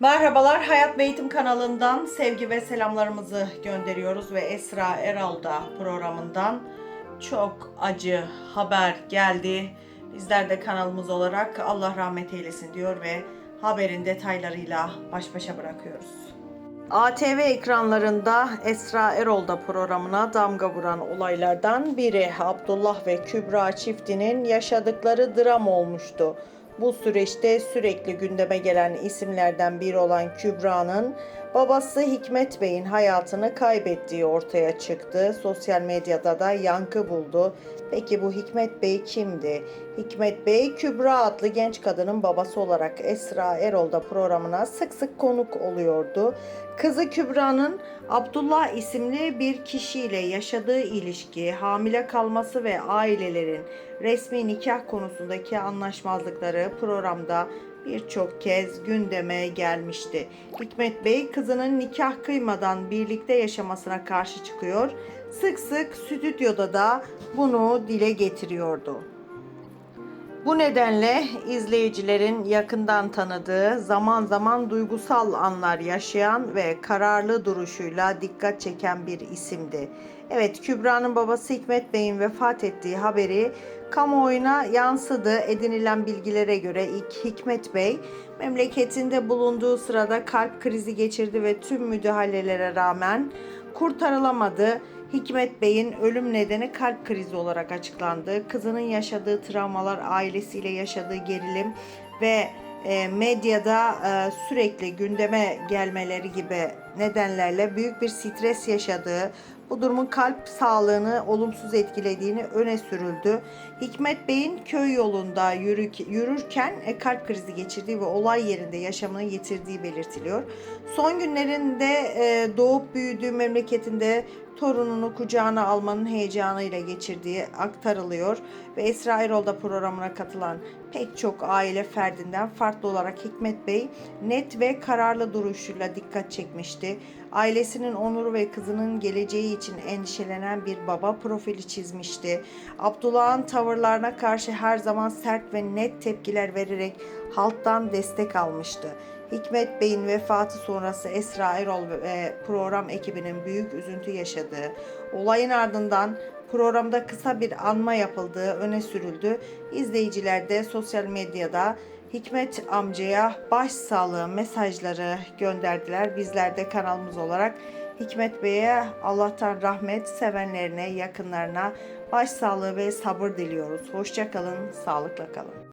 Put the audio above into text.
Merhabalar, Hayat ve Eğitim kanalından sevgi ve selamlarımızı gönderiyoruz ve Esra Eral'da programından çok acı haber geldi. Bizler de kanalımız olarak Allah rahmet eylesin diyor ve haberin detaylarıyla baş başa bırakıyoruz. ATV ekranlarında Esra Erol'da programına damga vuran olaylardan biri Abdullah ve Kübra çiftinin yaşadıkları dram olmuştu. Bu süreçte sürekli gündeme gelen isimlerden biri olan Kübra'nın babası Hikmet Bey'in hayatını kaybettiği ortaya çıktı. Sosyal medyada da yankı buldu. Peki bu Hikmet Bey kimdi? Hikmet Bey Kübra adlı genç kadının babası olarak Esra Erol'da programına sık sık konuk oluyordu. Kızı Kübra'nın Abdullah isimli bir kişiyle yaşadığı ilişki, hamile kalması ve ailelerin resmi nikah konusundaki anlaşmazlıkları programda birçok kez gündeme gelmişti. Hikmet Bey kızının nikah kıymadan birlikte yaşamasına karşı çıkıyor. Sık sık stüdyoda da bunu dile getiriyordu. Bu nedenle izleyicilerin yakından tanıdığı, zaman zaman duygusal anlar yaşayan ve kararlı duruşuyla dikkat çeken bir isimdi. Evet, Kübra'nın babası Hikmet Bey'in vefat ettiği haberi kamuoyuna yansıdı. Edinilen bilgilere göre ilk Hikmet Bey memleketinde bulunduğu sırada kalp krizi geçirdi ve tüm müdahalelere rağmen kurtarılamadı. Hikmet Bey'in ölüm nedeni kalp krizi olarak açıklandı. Kızının yaşadığı travmalar, ailesiyle yaşadığı gerilim ve e, medyada e, sürekli gündeme gelmeleri gibi nedenlerle büyük bir stres yaşadığı, bu durumun kalp sağlığını olumsuz etkilediğini öne sürüldü. Hikmet Bey'in köy yolunda yürü- yürürken e, kalp krizi geçirdiği ve olay yerinde yaşamını yitirdiği belirtiliyor. Son günlerinde doğup büyüdüğü memleketinde torununu kucağına almanın heyecanıyla geçirdiği aktarılıyor ve Esra Erol'da programına katılan pek çok aile ferdinden farklı olarak Hikmet Bey net ve kararlı duruşuyla dikkat çekmişti. Ailesinin onuru ve kızının geleceği için endişelenen bir baba profili çizmişti. Abdullah'ın tavırlarına karşı her zaman sert ve net tepkiler vererek halktan destek almıştı. Hikmet Bey'in vefatı sonrası Esra Erol ve program ekibinin büyük üzüntü yaşadığı, olayın ardından programda kısa bir anma yapıldığı öne sürüldü. İzleyiciler de sosyal medyada Hikmet amcaya başsağlığı mesajları gönderdiler. Bizler de kanalımız olarak Hikmet Bey'e Allah'tan rahmet, sevenlerine, yakınlarına başsağlığı ve sabır diliyoruz. Hoşça kalın, sağlıkla kalın.